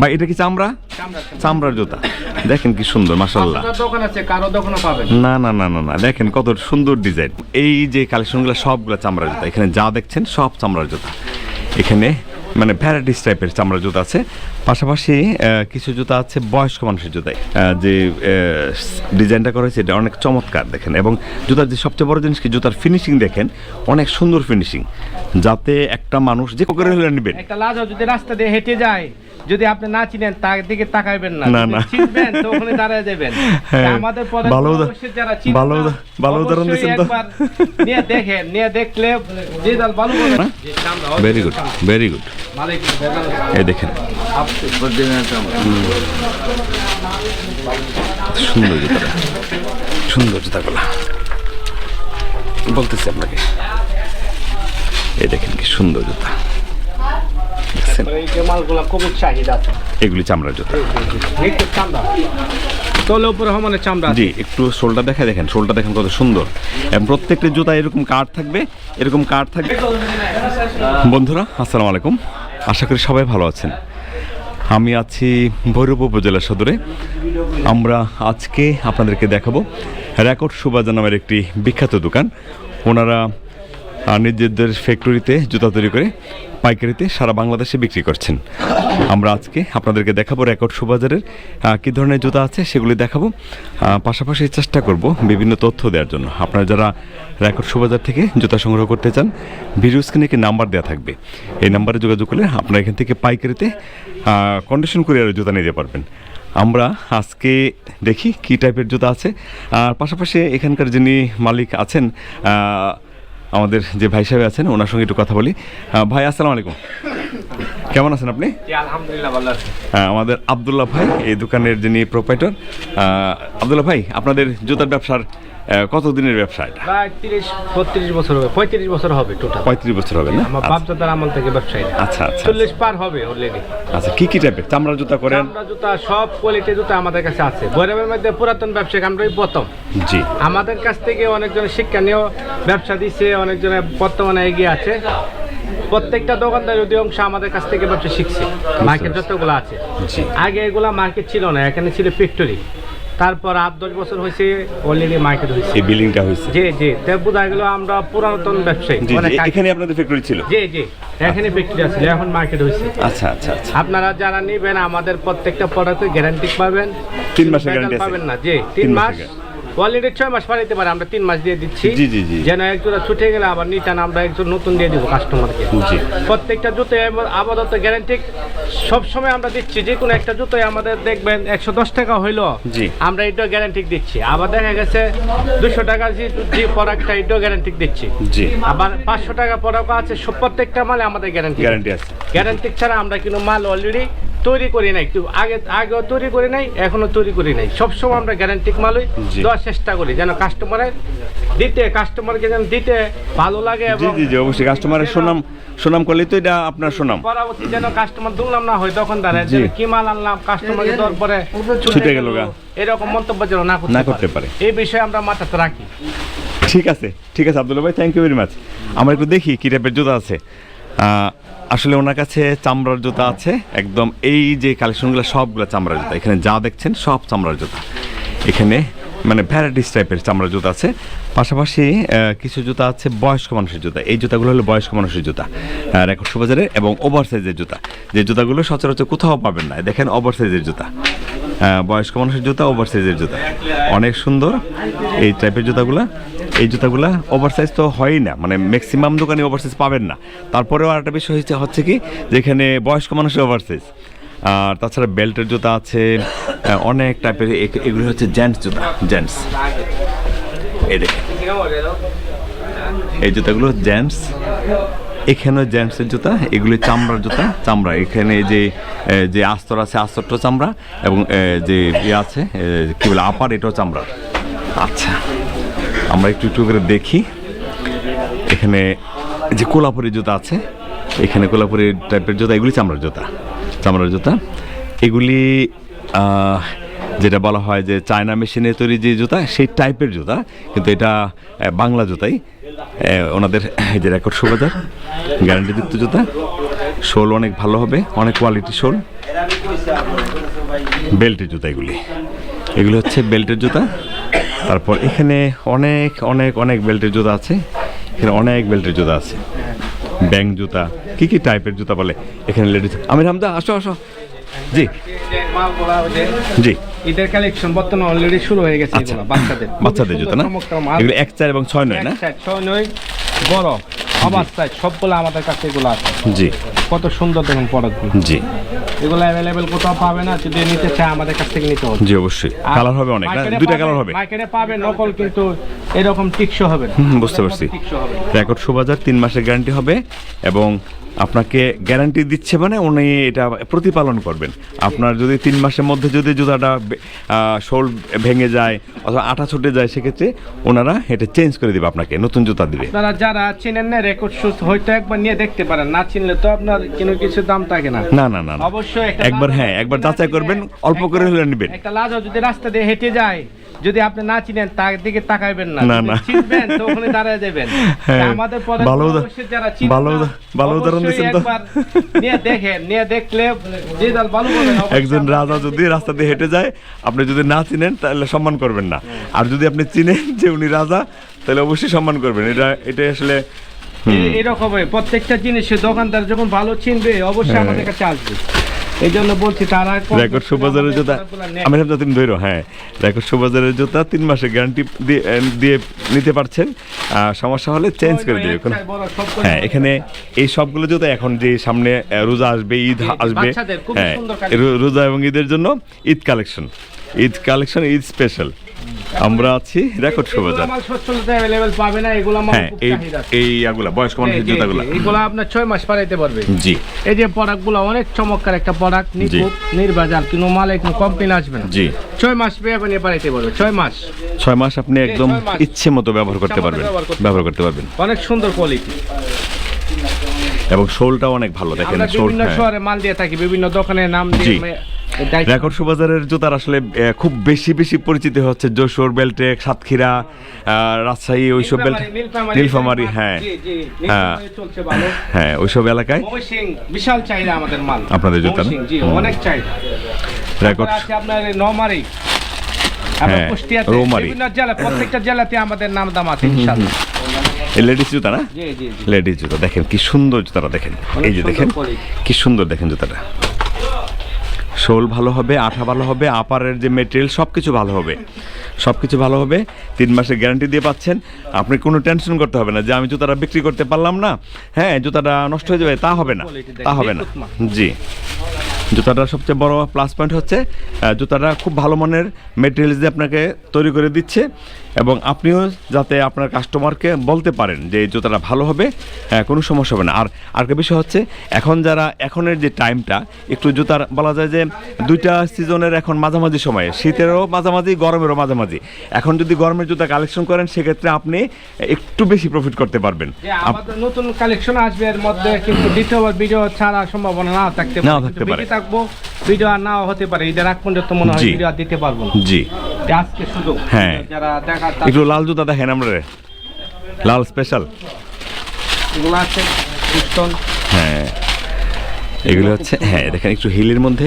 ভাই এটা কি চামড়া? চামড়া চামড়ার জুতা। দেখেন কি সুন্দর মাসাল্লাহ না না না না না দেখেন কত সুন্দর ডিজাইন। এই যে কালেকশনগুলো সবগুলো চামড়ার জুতা। এখানে যা দেখছেন সব চামড়ার জুতা। এখানে মানে ভ্যারাইটিস টাইপের চামড়া জুতা আছে। পাশাপাশি কিছু জুতা আছে বয়স্ক মানুষের জুতায়। যে ডিজাইনটা করা হয়েছে, এটা অনেক চমৎকার দেখেন। এবং জুতার যে সবচেয়ে বড় জিনিস কি, জুতার ফিনিশিং দেখেন, অনেক সুন্দর ফিনিশিং যাতে একটা মানুষ যে করে হলে নেবেন। একটা লাজ যদি রাস্তা দিয়ে হেঁটে যায় যদি আপনি না চিনেন তার দিকে তাকাইবেন না। না, না। চিনবেন তো ওখানে দাঁড়ায় যাবেন। হ্যাঁ, আমাদের প্রধান ভালো যারা চিনেন ভালো ভালো উদাহরণ দিয়েছেন তো। নিয়ে দেখেন নিয়ে দেখলে যে দল ভালো বলে? ভেরি গুড ভেরি গুড এই দেখেন। সুন্দর জুতাটা। সুন্দর জুতাগুলা। বলতেছি আপনাকে। এই দেখেন কি সুন্দর জুতা। দেখছেন এগুলি চামড়ার জুতা। চামড়া। জি একটু শোলটা দেখা দেখেন। শোলটা দেখেন কত সুন্দর। এবং প্রত্যেকটা জুতা এরকম কাঠ থাকবে এরকম কাঠ থাকবে। বন্ধুরা আসসালামু আলাইকুম। আশা করি সবাই ভালো আছেন। আমি আছি ভৈরব উপজেলা সদরে। আমরা আজকে আপনাদেরকে দেখাবো রেকর্ড সুবাজা নামের একটি বিখ্যাত দোকান। ওনারা নিজেদের ফ্যাক্টরিতে জুতা তৈরি করে পাইকারিতে সারা বাংলাদেশে বিক্রি করছেন। আমরা আজকে আপনাদেরকে দেখাবো রেকর্ড সুবাজারের কী ধরনের জুতা আছে সেগুলি দেখাবো। পাশাপাশি চেষ্টা করব বিভিন্ন তথ্য দেওয়ার জন্য। আপনারা যারা রেকর্ড সুবাজার থেকে জুতা সংগ্রহ করতে চান, ভিডিও স্ক্রিনে একটি নাম্বার দেওয়া থাকবে। এই নাম্বারে যোগাযোগ করলে আপনারা এখান থেকে পাইকারিতে কন্ডিশন কুরিয়ারের জুতা নিতে পারবেন। আমরা আজকে দেখি কী টাইপের জুতা আছে। আর পাশাপাশি এখানকার যিনি মালিক আছেন আমাদের যে ভাই সাহেব আছেন ওনার সঙ্গে একটু কথা বলি। ভাই আসসালামু আলাইকুম। কেমন আছেন আপনি? আলহামদুলিল্লাহ ভালো আছে। আমাদের আবদুল্লাহ ভাই এই দোকানের যিনি প্রোপাইটর আবদুল্লাহ ভাই আপনাদের জুতার ব্যবসার আহ, কত দিনের ব্যবসা এটা তিরিশ বত্রিশ বছর হবে পঁয়ত্রিশ বছর হবে টোটাল পঁয়ত্রিশ বছর হবে না? আমার আচ্ছা, বাপদাদার আমল থেকে ব্যবসায়ী। আচ্ছা আচ্ছা চল্লিশ পার হবে অলরেডি আচ্ছা কি কি টাইপের চামড়ার জুতা করেন? আমরা জুতা সব কোয়ালিটির জুতা আমাদের কাছে আছে। ভৈরবের মধ্যে পুরাতন ব্যবসায়িক আমরা এই প্রথম। জি। আমাদের কাছ থেকে অনেকজন শিক্ষা নিয়েও ব্যবসা দিচ্ছে অনেকজনে বর্তমানে এগিয়ে আছে। প্রত্যেকটা দোকানদার যদি অংশ আমাদের কাছ থেকে ব্যবসা শিখছে। মার্কেট যতগুলো আছে। আগে এগুলা মার্কেট ছিল না এখানে ছিল ফ্যাক্টরি তারপর আট দশ বছর হয়েছে অলরেডি মার্কেট হয়েছে। এই বিল্ডিংটা হয়েছে। জি জি তো বোঝা গেল আমরা পুরাতন ব্যবসায়ী। জি জি এখানে আপনাদের ফ্যাক্টরি ছিল? জি জি এখানে ফ্যাক্টরি আছে এখন মার্কেট হয়েছে। আচ্ছা আচ্ছা আচ্ছা। আপনারা যারা নেবেন আমাদের প্রত্যেকটা প্রোডাক্টে গ্যারান্টি পাবেন। তিন মাসের গ্যারান্টি guarantee আছে? পাবেন না জি তিন তিন মাস মাসের অলরেডি ছয় মাস পাঠাইতে পারে আমরা তিন মাস দিয়ে দিচ্ছি। জি, জি, জি। যেন একজোড়া ছুটে গেলে আবার নিটান আমরা একজন নতুন দিয়ে দিব কাস্টমারকে জি। প্রত্যেকটা জুতো আপাতত গ্যারান্টি সবসময় আমরা দিচ্ছি যে কোনো একটা জুতোই আমাদের দেখবেন একশো দশ টাকা হইল। জি। আমরা এটা গ্যারান্টি দিচ্ছি। আবার দেখা গেছে দুশো টাকা যে যে প্রোডাক্টটা এটাও গ্যারান্টি দিচ্ছি। জি। আবার পাঁচশো টাকা প্রোডাক্ট আছে সব প্রত্যেকটা মালে আমাদের গ্যারান্টি গ্যারান্টি আছে। গ্যারান্টি ছাড়া আমরা কিন্তু মাল অলরেডি তৈরি করি নাই। আগে আগেও তৈরি করি নাই এখনও তৈরি করি নাই। সবসময় আমরা গ্যারান্টি মালই দেওয়ার চেষ্টা করি যেন কাস্টমারের দিতে কাস্টমারকে যেন দিতে ভালো লাগে এবং জি জি অবশ্যই কাস্টমারের সুনাম সুনাম করলেই তো এটা আপনার সুনাম। পরবর্তী যেন কাস্টমার দুর্নাম না হয় তখন দাঁড়ায় যে কি মাল আনলাম কাস্টমারকে দেওয়ার পরে ছুটে গেল। এরকম মন্তব্য যেন না না করতে পারে। এই বিষয়ে আমরা মাথাতে রাখি। ঠিক আছে ঠিক আছে আব্দুল্লাহ ভাই থ্যাংক ইউ ভেরি মাচ আমরা একটু দেখি কি টাইপের জুতা আছে। আসলে ওনার কাছে চামড়ার জুতা আছে। একদম এই যে কালেকশনগুলো, সবগুলো চামড়ার জুতা। এখানে যা দেখছেন, সব চামড়ার জুতা। এখানে মানে ভ্যারাইটিস টাইপের চামড়ার জুতা আছে। পাশাপাশি কিছু জুতা আছে বয়স্ক মানুষের জুতা। এই জুতাগুলো হলো বয়স্ক মানুষের জুতা রেকর্ড বাজারের এবং ওভার সাইজের জুতা। যে জুতাগুলো সচরাচর কোথাও পাবেন না। দেখেন ওভার সাইজের জুতা। বয়স্ক মানুষের জুতা ওভার সাইজের জুতা। অনেক সুন্দর এই টাইপের জুতাগুলা। এই জুতাগুলা ওভার সাইজ তো হয়ই না মানে ম্যাক্সিমাম দোকানে ওভার সাইজ পাবেন না। তারপরেও আরেকটা বিষয় হচ্ছে হচ্ছে কি, যেখানে বয়স্ক মানুষের ওভার সাইজ আর তাছাড়া বেল্টের জুতা আছে অনেক টাইপের এগুলো হচ্ছে জেন্টস জুতা জেন্টস এই দেখেন। এই জুতাগুলো জেন্টস এখানেও জেন্টসের জুতা, এগুলি চামড়ার জুতা, চামড়া। এখানে যে যে আস্তর আছে, আস্তরটা চামড়া এবং যে ইয়ে আছে কি বলে আপার এটাও চামড়া। আচ্ছা আমরা একটু একটু করে দেখি। এখানে যে কোলাপুরি জুতা আছে, এখানে কোলাপুরি টাইপের জুতা, এগুলি চামড়ার জুতা চামড়ার জুতা। এগুলি যেটা বলা হয় যে চায়না মেশিনে তৈরি যে জুতা, সেই টাইপের জুতা, কিন্তু এটা বাংলা জুতাই। ওনাদের যে রেকর্ড শোবাজার গ্যারান্টিযুক্ত জুতা। শোল অনেক ভালো হবে, অনেক কোয়ালিটি শোল। বেল্টের জুতা এগুলি। এগুলো হচ্ছে বেল্টের জুতা। তারপর এখানে অনেক অনেক অনেক বেল্টের জুতা আছে। এখানে অনেক বেল্টের জুতা আছে। ব্যাং জুতা, কি কি টাইপের জুতা বলে? এখানে লেডিস আমির হামদা আসো আসো। জি। জি। ঈদের কালেকশন বর্তমানে অলরেডি শুরু হয়ে গেছে আচ্ছা। এগুলো বাচ্চাদের। বাচ্চাদের জুতা না? এগুলো এক চার এবং ছয় নয় না? ছয় নয় বড় অবস্থায় সবগুলো আমাদের কাছে এগুলো আছে। জি। কত সুন্দর দেখুন প্রোডাক্টগুলো জি। এগুলো অ্যাভেলেবেল কোথাও পাবে না যদি নিতে চায় আমাদের কাছ থেকে নিতে হবে। জি অবশ্যই। কালার হবে অনেক না? দুইটা কালার হবে। মার্কেটে পাবে নকল কিন্তু এরকম টিকসো হবে বুঝতে পারছি। রেকর্ড শোবাজার তিন মাসের গ্যারান্টি হবে এবং আপনাকে গ্যারান্টি দিচ্ছে মানে উনি এটা প্রতিপালন করবেন। আপনার যদি তিন মাসের মধ্যে যদি জুতাটা শোল ভেঙে যায় অথবা আঠা ছুটে যায় সেক্ষেত্রে ওনারা এটা চেঞ্জ করে দিবে আপনাকে নতুন জুতা দিবে। আপনারা যারা চিনেন না রেকর্ড শুজ হয়তো একবার নিয়ে দেখতে পারেন না চিনলে তো আপনার কোনো কিছু দাম থাকে না। না না না না। অবশ্যই একবার হ্যাঁ একবার যাচাই করবেন অল্প করে হলে নেবেন। একটা লাজ যদি রাস্তা দিয়ে হেঁটে যায় যদি আপনি না চিনেন তার দিকে তাকাইবেন না না, না। চিনবেন তো ওখানে দাঁড়ায় দেবেন হ্যাঁ, আমাদের পরে ভালো যারা চিনেন ভালো ভালো উদাহরণ দিয়েছেন তো। নিয়ে দেখেন নিয়ে দেখলে যে দল ভালো একজন রাজা যদি রাস্তা দিয়ে হেঁটে যায় আপনি যদি না চিনেন তাহলে সম্মান করবেন না আর যদি আপনি চিনেন যে উনি রাজা তাহলে অবশ্যই সম্মান করবেন এটা এটা আসলে হুম, এ- এরকমই প্রত্যেকটা জিনিসের দোকানদার যখন ভালো চিনবে অবশ্যই হ্যাঁ। আমাদের কাছে আসবে এই জন্য বলছি তারা কম রেকর্ড সুবাজারের জুতা আমি ভাবছি তুমি ধরো হ্যাঁ। রেকর্ড সুবাজারের জুতা তিন মাসে গ্যারান্টি দিয়ে নিতে পারছেন। সমস্যা হলে চেঞ্জ করে দিবে হ্যাঁ এখানে এই সবগুলো জুতা এখন যে সামনে রোজা আসবে ঈদ আসবে হ্যাঁ রোজা এবং ঈদের জন্য Eid collection Eid collection Eid special আমরা আছি রেকর্ড সুবাজার মাল সচ্ছলতা অ্যাভেলেবেল পাবে না এগুলো মাল হ্যাঁ খুব চাহিদা আছে। এই আগুলা বয়স্ক মানুষের জুতাগুলা। এগুলো আপনার ছয় মাস পারাইতে পারবে। জি। এই যে প্রোডাক্টগুলো অনেক চমৎকার একটা প্রোডাক্ট নিখুঁত নির্বাজার কোনো মালে কোনো কমপ্লেন আসবে না। জি। ছয় মাস পেয়ে আপনি পারাইতে পারবে ছয় মাস। ছয় মাস আপনি একদম ইচ্ছে মতো ব্যবহার করতে পারবেন ব্যবহার করতে পারবেন। অনেক সুন্দর কোয়ালিটি এবং শোলটাও অনেক ভালো দেখেন আমরা শোল বিভিন্ন শহরে মাল দিয়ে থাকি বিভিন্ন দোকানের নাম দিয়ে রেকর্ড সুবাজারের জুতার আসলে খুব বেশি বেশি পরিচিত হচ্ছে যশোর বেল্টেক সাতক্ষীরা রাজশাহী ওইসব বেল্ট নীলফামারী, হ্যাঁ। হ্যাঁ। হ্যাঁ ওইসব এলাকায়? বিশাল চাহিদা আমাদের মাল। আপনাদের জুতা। অনেক চাহিদা। রেকর্ড আছে আপনার আপনার হ্যাঁ, প্রত্যেকটা জেলাতে আমাদের নাম দাম আছে ইনশাআল্লাহ লেডিস জুতা না? লেডিস জুতা দেখেন কি সুন্দর জুতাটা দেখেন। এই যে দেখেন কি সুন্দর দেখেন জুতাটা। শোল ভালো হবে আঠা ভালো হবে আপারের যে মেটেরিয়াল সব কিছু ভালো হবে। সব কিছু ভালো হবে তিন মাসের গ্যারান্টি দিয়ে পাচ্ছেন। আপনি কোনো টেনশন করতে হবে না। যে আমি জুতাটা বিক্রি করতে পারলাম না হ্যাঁ জুতাটা নষ্ট হয়ে যাবে তা হবে না তা হবে না। জি। জুতাটার সবচেয়ে বড় প্লাস পয়েন্ট হচ্ছে জুতাটা খুব ভালো মানের মেটেরিয়ালস দিয়ে আপনাকে তৈরি করে দিচ্ছে। এবং আপনিও যাতে আপনার কাস্টমারকে বলতে পারেন যে এই জুতাটা ভালো হবে হ্যাঁ, কোনো সমস্যা হবে না। আর আরেকটা বিষয় হচ্ছে এখন যারা এখনের যে টাইমটা একটু জুতার বলা যায় যে দুইটা সিজনের এখন মাঝামাঝি সময়ে শীতেরও মাঝামাঝি গরমেরও মাঝামাঝি। এখন যদি গরমের জুতা কালেকশন করেন সেক্ষেত্রে আপনি একটু বেশি প্রফিট করতে পারবেন। নতুন কালেকশন আসবে এর মধ্যে কিন্তু দ্বিতীয়বার ভিডিও ছাড়া সম্ভাবনা নাও থাকতে পারে। থাকতে পারে। থাকব ভিডিও আর নাও হতে পারে। ঈদের আগ পর্যন্ত মনে হয় ভিডিও আর দিতে পারব না। জি। আজকে সুযোগ হ্যাঁ। যারা একটু লাল জুতা দেখেন আমরা লাল স্পেশাল এগুলো আছে হ্যাঁ। এগুলো হচ্ছে হ্যাঁ দেখেন একটু হিলের মধ্যে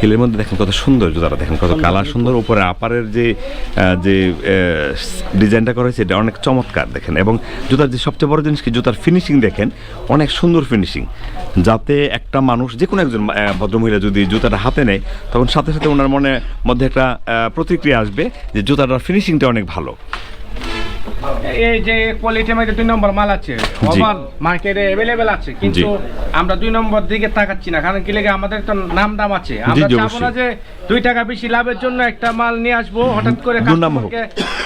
হিলের মধ্যে দেখেন কত সুন্দর জুতাটা দেখেন কত কালার সুন্দর উপরে আপারের যে যে ডিজাইনটা করা হয়েছে এটা অনেক চমৎকার দেখেন এবং জুতার যে সবচেয়ে বড় জিনিস কি জুতার ফিনিশিং দেখেন অনেক সুন্দর ফিনিশিং যাতে একটা মানুষ যে কোনো একজন ভদ্রমহিলা যদি জুতাটা হাতে নেয় তখন সাথে সাথে ওনার মনে মধ্যে একটা প্রতিক্রিয়া আসবে যে জুতাটার ফিনিশিংটা অনেক ভালো। এই যে কোয়ালিটি মধ্যে দুই নম্বর মাল আছে। ওভার মার্কেটে অ্যাভেলেবেল আছে কিন্তু আমরা দুই নম্বর দিকে তাকাচ্ছি না কারণ কি লেগে আমাদের তো নাম দাম আছে। আমরা চাবো না যে দুই টাকা বেশি লাভের জন্য একটা মাল নিয়ে আসব হঠাৎ করে কাস্টমারকে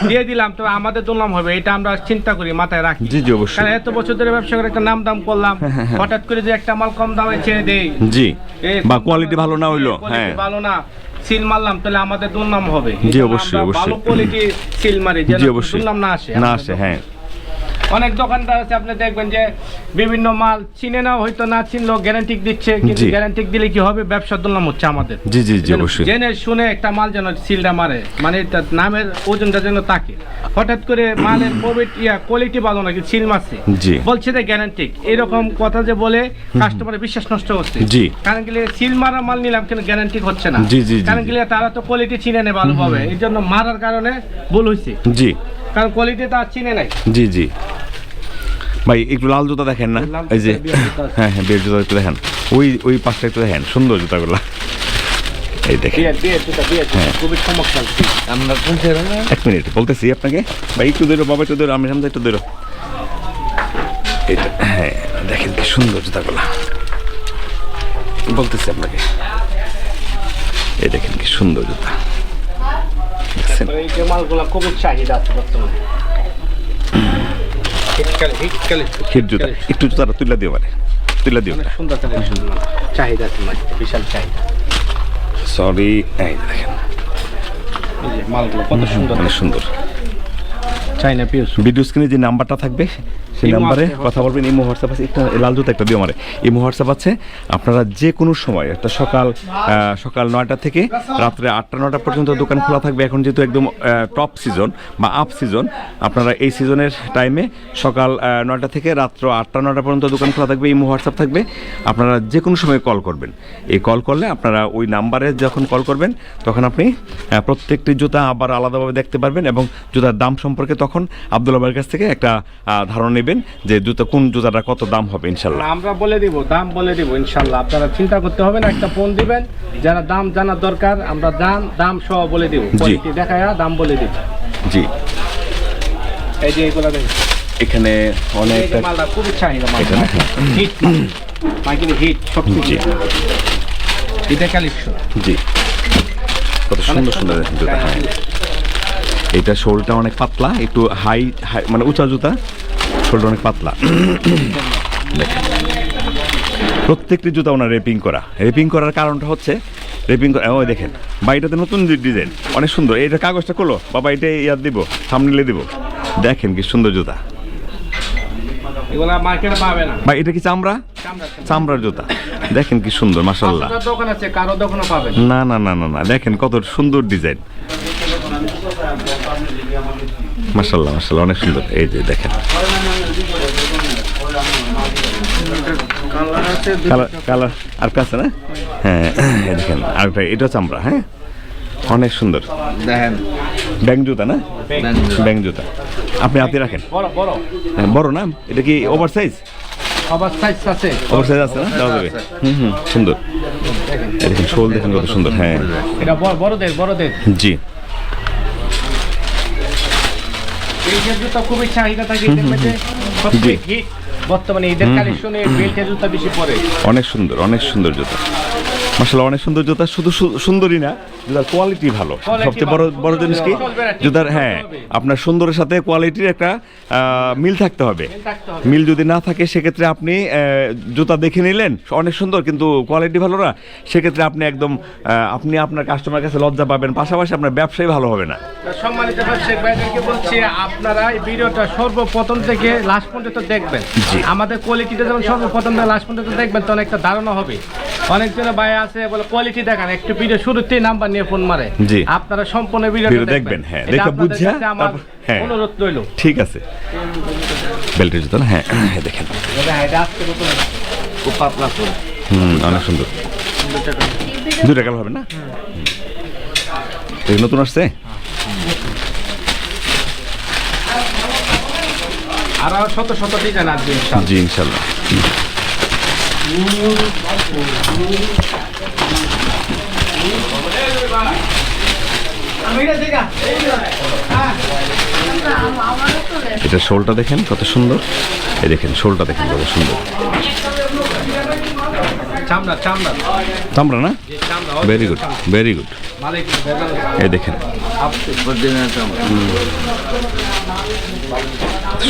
দিয়ে দিলাম তো আমাদের দুর্নাম হবে এটা আমরা চিন্তা করি মাথায় রাখি। জি জি অবশ্যই। কারণ এত বছর ধরে ব্যবসা করে একটা নাম দাম করলাম হঠাৎ করে যে একটা মাল কম দামে ছেড়ে দেই। জি। বা কোয়ালিটি ভালো না হইল হ্যাঁ। ভালো না। সিল মারলাম তাহলে আমাদের দুর্নাম হবে। জি, অবশ্যই, অবশ্যই। ভালো কোয়ালিটি সিল মারি যেন দুর্নাম না আসে না আসে হ্যাঁ। অনেক দোকানদার আছে আপনি দেখবেন যে বিভিন্ন মাল চিনে না হয়তো না চিনলেও গ্যারান্টি দিচ্ছে কিন্তু গ্যারান্টি দিলে কি হবে? ব্যবসার দুর্নাম হচ্ছে আমাদের। জি জি জি অবশ্যই। জেনে শুনে একটা মাল যেন সিলটা মারে মানে নামের ওজনটা যেন তাকে। হঠাৎ করে মালের কোভিড ইয়া কোয়ালিটি ভালো নাকি সিল মারছে। জি। বলছে যে গ্যারান্টি এরকম কথা যে বলে কাস্টমারের বিশ্বাস নষ্ট হচ্ছে। জি। কারণ কি সিল মারা মাল নিলাম কিন্তু গ্যারান্টি হচ্ছে না। জি, জি, কারণ কি তারা তো কোয়ালিটি চিনে নেয় ভালোভাবে। এই জন্য মারার কারণে ভুল হয়েছে জি। কারণ কোয়ালিটি তার চিনে নাই। জি জি। ভাই একটু লাল জুতা দেখেন না? এই যে। হ্যাঁ হ্যাঁ বিয়ের জুতা একটু দেখেন। ওই ওই পাশটা একটু দেখেন সুন্দর জুতাগুলো। এই দেখেন। হ্যাঁ। খুবই চমৎকার আমরা এক মিনিট বলতেছি আপনাকে। ভাই একটু দূর বাবা একটু দূর আমি সামনে একটু দূর এটা হ্যাঁ দেখেন কি সুন্দর জুতাগুলো। বলতেছি আপনাকে। এই দেখেন কি সুন্দর জুতা। দেখছেন এই যে মালগুলো খুবই চাহিদা আছে বর্তমানে। হিটকালে হিটকালে হিট জুতা। একটু জুতাটা তুলে দিও মানে। তুলে দিও। সুন্দর চাহিদা আছে বিশাল চাহিদা। সরি এই দেখেন। মালগুলো কত সুন্দর। অনেক সুন্দর। চাইনা পিউস ভিডিও স্ক্রিনে যে নাম্বারটা থাকবে সেই নাম্বারে কথা বলবেন ইমো হোয়াটসঅ্যাপ আছে। একটা লাল জুতা একটা দিও আমারে। ইমো হোয়াটসঅ্যাপ আছে। আপনারা যে কোনো সময় একটা সকাল সকাল নয়টা থেকে রাত্রে আটটা নটা পর্যন্ত দোকান খোলা থাকবে। এখন যেহেতু একদম টপ সিজন বা আপ সিজন আপনারা এই সিজনের টাইমে সকাল নয়টা থেকে রাত্র আটটা নটা পর্যন্ত দোকান খোলা থাকবে ইমো হোয়াটসঅ্যাপ থাকবে। আপনারা যে কোনো সময় কল করবেন। এই কল করলে আপনারা ওই নাম্বারে যখন কল করবেন তখন আপনি প্রত্যেকটি জুতা আবার আলাদাভাবে দেখতে পারবেন এবং জুতার দাম সম্পর্কে তখন আব্দুল্লাহ ভাইয়ের কাছ থেকে একটা ধারণা নেবেন যে জুতা কোন জুতাটা কত দাম হবে ইনশাল্লাহ। আমরা বলে দিব দাম বলে দিব ইনশাল্লাহ। আপনারা চিন্তা করতে হবে না একটা ফোন দিবেন। যারা দাম জানার দরকার আমরা দাম দাম সহ বলে দিব। কোয়ালিটি দেখায়া দাম বলে দিব। জি। এই যে এগুলো দেখুন। এখানে এই অনেকটা মালটা খুবই চাহিদা মাল এটা হিট মাইকেল হিট সবচেয়ে জি। এটা কালেকশন। জি। কত সুন্দর সুন্দর জুতা হ্যাঁ। এটা শোলটা অনেক পাতলা একটু হাই হাই মানে উঁচা জুতা। শোলটা অনেক পাতলা। দেখেন। প্রত্যেকটি জুতা ওনার রেপিং করা। রেপিং করার কারণটা হচ্ছে রেপিং ওই দেখেন বা এটাতে নতুন ডিজাইন। অনেক সুন্দর। এটা কাগজটা করল বাবা এটা ইয়ার দিব সামনে দিব। দেখেন কি সুন্দর জুতা। এটা কি চামড়া? চামড়া, চামড়ার জুতা। দেখেন কি সুন্দর মাসাল্লাহ না। না না না না দেখেন কত সুন্দর ডিজাইন। মাসাল্লাহ মাসাল্লাহ অনেক সুন্দর। এই যে দেখেন। কালার আর কাছে না? হ্যাঁ দেখেন আরেকটা এটা চামড়া হ্যাঁ? অনেক সুন্দর। দেখেন। ব্যাং জুতা না? ব্যাং জুতা। আপনি হাতে রাখেন। বড় বড়। হ্যাঁ, বড় না? এটা কি ওভার সাইজ আবার সাইজ আছে। ওভার সাইজ আছে না? দেওয়া যাবে। হুম হুম সুন্দর। এই দেখেন শোল দেখেন কত সুন্দর। হ্যাঁ। এটা বড় বড়দের বড়দের। জি। এই জুতা খুবই চাহিদা থাকে এদের মধ্যে সবচেয়ে জি। হিট বর্তমানে ঈদের কালেকশনে বেল্টের জুতা বেশি পরে। অনেক সুন্দর অনেক সুন্দর জুতা। মাসাল্লাহ অনেক সুন্দর জুতা। শুধু সু- সুন্দরই না জুতার কোয়ালিটি ভালো। সবচেয়ে বড় বড় জিনিস কি জুতার হ্যাঁ আপনার সুন্দরের সাথে কোয়ালিটির একটা মিল থাকতে হবে। মিল যদি না থাকে সেক্ষেত্রে আপনি জুতা দেখে নিলেন অনেক সুন্দর কিন্তু কোয়ালিটি ভালো না সেক্ষেত্রে আপনি একদম আপনি আপনার কাস্টমার কাছে লজ্জা পাবেন। পাশাপাশি আপনার ব্যবসায় ভালো হবে না। সম্মানিত ব্যবসায়িক ভাইদেরকে বলছি আপনারা এই ভিডিওটা সর্বপ্রথম থেকে লাস্ট পর্যন্ত দেখবেন। আমাদের কোয়ালিটিটা যেমন সর্বপ্রথম থেকে লাস্ট পর্যন্ত দেখবেন তখন একটা ধারণা হবে। অনেকজন ভাই আছে বলে কোয়ালিটি দেখান। একটু ভিডিও শুরুতেই নাম্বার নিয়ে ফোন মারে। জি। আপনারা সম্পূর্ণ ভিডিও দেখবেন। হ্যাঁ। এটা দেখে বুঝা, আমার হ্যাঁ। অনুরোধ রইল। ঠিক আছে। বেল্টের জুতা না? হ্যাঁ হ্যাঁ, দেখেন। নতুন খুব পাতলা হুম অনেক সুন্দর। দুইটা কালার। হবে না? নতুন আসছে? আর শত শত ডিজাইন আসবে। জি ইনশাল্লাহ এটা শোলটা দেখেন কত সুন্দর। এই দেখেন শোলটা দেখেন কত সুন্দর। চামড়া চামড়া। চামড়া না? ভেরি গুড ভেরি গুড মালিক এই দেখেন।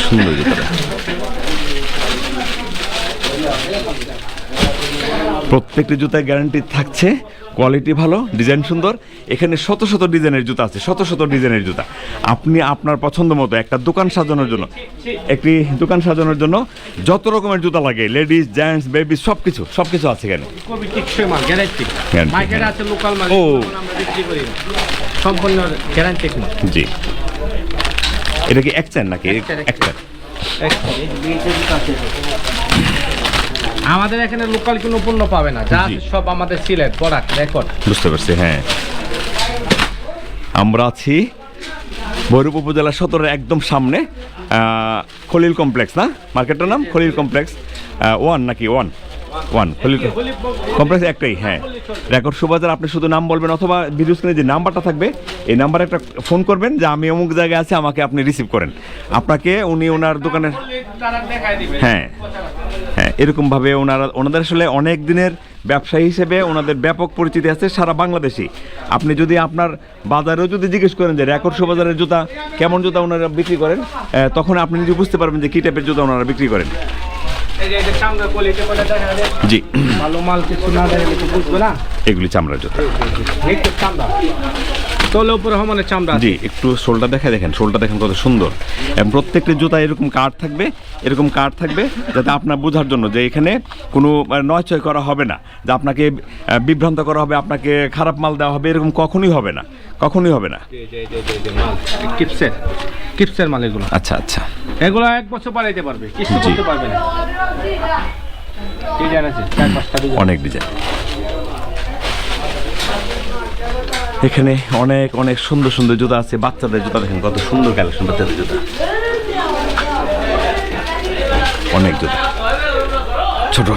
সুন্দর জুতাটা প্রত্যেকটি জুতায় গ্যারান্টি থাকছে। কোয়ালিটি ভালো ডিজাইন সুন্দর। এখানে শত শত ডিজাইনের জুতা আছে শত শত ডিজাইনের জুতা। আপনি আপনার পছন্দ মতো একটা দোকান সাজানোর জন্য একটি দোকান সাজানোর জন্য যত রকমের জুতা লাগে লেডিস জেন্টস বেবি সব কিছু সব কিছু আছে এখানে ও। সম্পূর্ণ গ্যারান্টি জি। এটা কি এক চান নাকি? এক চান আমাদের এখানে লোকাল কোনো পণ্য পাবে না যা সব আমাদের সিলেট প্রোডাক্ট রেকর্ড। বুঝতে পারছি হ্যাঁ। আমরা আছি ভৈরব উপজেলা সদরের একদম সামনে খলিল কমপ্লেক্স না? মার্কেটটার নাম? খলিল কমপ্লেক্স ওয়ান নাকি ওয়ান? ওয়ান খলিল কমপ্লেক্স একটাই হ্যাঁ। রেকর্ড সুবাজার আপনি শুধু নাম বলবেন অথবা ভিডিও স্ক্রিনে যে নাম্বারটা থাকবে এই নাম্বারে একটা ফোন করবেন যে আমি অমুক জায়গায় আছি আমাকে আপনি রিসিভ করেন। আপনাকে উনি ওনার দোকানের হ্যাঁ। এরকমভাবে ওনারা ওনাদের আসলে অনেক দিনের ব্যবসায়ী হিসেবে ওনাদের ব্যাপক পরিচিতি আছে সারা বাংলাদেশে আপনি যদি আপনার বাজারেও যদি জিজ্ঞেস করেন যে রেকর্ড শো বাজারের জুতা কেমন জুতা ওনারা বিক্রি করেন তখন আপনি নিজে বুঝতে পারবেন যে কী টাইপের জুতা ওনারা বিক্রি করেন জি ভালো মাল কিছু না এগুলি চামড়ার জুতা তোলে উপরে সমানে চামড়া জি একটু শোলটা দেখা দেখেন শোলটা দেখেন কত সুন্দর। এবং প্রত্যেকটি জুতা এরকম কাঠ থাকবে এরকম কাঠ থাকবে যাতে আপনার বোঝার জন্য যে এখানে কোনো আহ, নয়চয় করা হবে না যে আপনাকে বিভ্রান্ত করা হবে আপনাকে খারাপ মাল দেওয়া হবে এরকম কখনোই হবে না কখনোই হবে না। কিপসের কিপসের মাল এগুলো। আচ্ছা আচ্ছা। এগুলো এক বছর বাড়াইতে পারবে কিছু করতে পারবে না। ডিজাইন আছে চার পাঁচটা অনেক ডিজাইন। এখানে অনেক অনেক সুন্দর সুন্দর জুতা আছে। বাচ্চাদের জুতা দেখেন, কত সুন্দর কালেকশন বাচ্চাদের জুতা। অনেক জুতা। ছোট।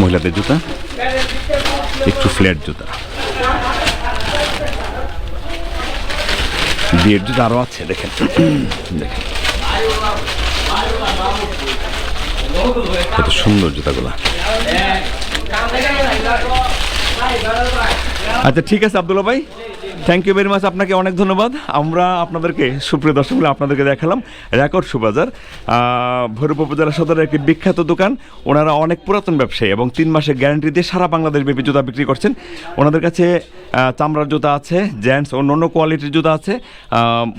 মহিলাদের জুতা। একটু ফ্ল্যাট জুতা। বিয়ের জুতা আরও আছে, দেখেন। দেখেন। কত সুন্দর জুতাগুলা। আচ্ছা ঠিক আছে আব্দুল্লা ভাই। থ্যাংক ইউ ভেরি মাচ আপনাকে অনেক ধন্যবাদ। আমরা আপনাদেরকে, সুপ্রিয় দর্শক, বলে আপনাদেরকে দেখালাম রেকর্ড সুবাজার। ভৈরব উপজেলা সদরের একটি বিখ্যাত দোকান। ওনারা অনেক পুরাতন ব্যবসায়ী এবং তিন মাসের গ্যারান্টি দিয়ে সারা বাংলাদেশ ব্যাপী জুতা বিক্রি করছেন। ওনাদের কাছে চামড়ার জুতা আছে জেন্টস অন্য অন্য কোয়ালিটির জুতা আছে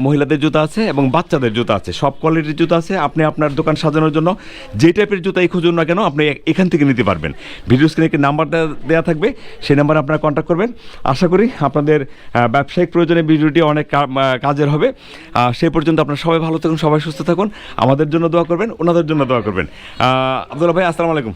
মহিলাদের জুতা আছে এবং বাচ্চাদের জুতা আছে। সব কোয়ালিটির জুতা আছে। আপনি আপনার দোকান সাজানোর জন্য যে টাইপের জুতাই খুঁজুন না কেন, আপনি এখান থেকে নিতে পারবেন। ভিডিও স্ক্রিনে একটি নাম্বার দেওয়া থাকবে। সেই নাম্বারে আপনারা কন্ট্যাক্ট করবেন। আশা করি আপনাদের ব্যবসায়িক প্রয়োজনে ভিডিওটি অনেক কাজের হবে। সেই পর্যন্ত আপনার সবাই ভালো থাকুন, সবাই সুস্থ থাকুন। আমাদের জন্য দোয়া করবেন, ওনাদের জন্য দোয়া করবেন। আব্দুল্লাহ ভাই, আসসালামু আলাইকুম।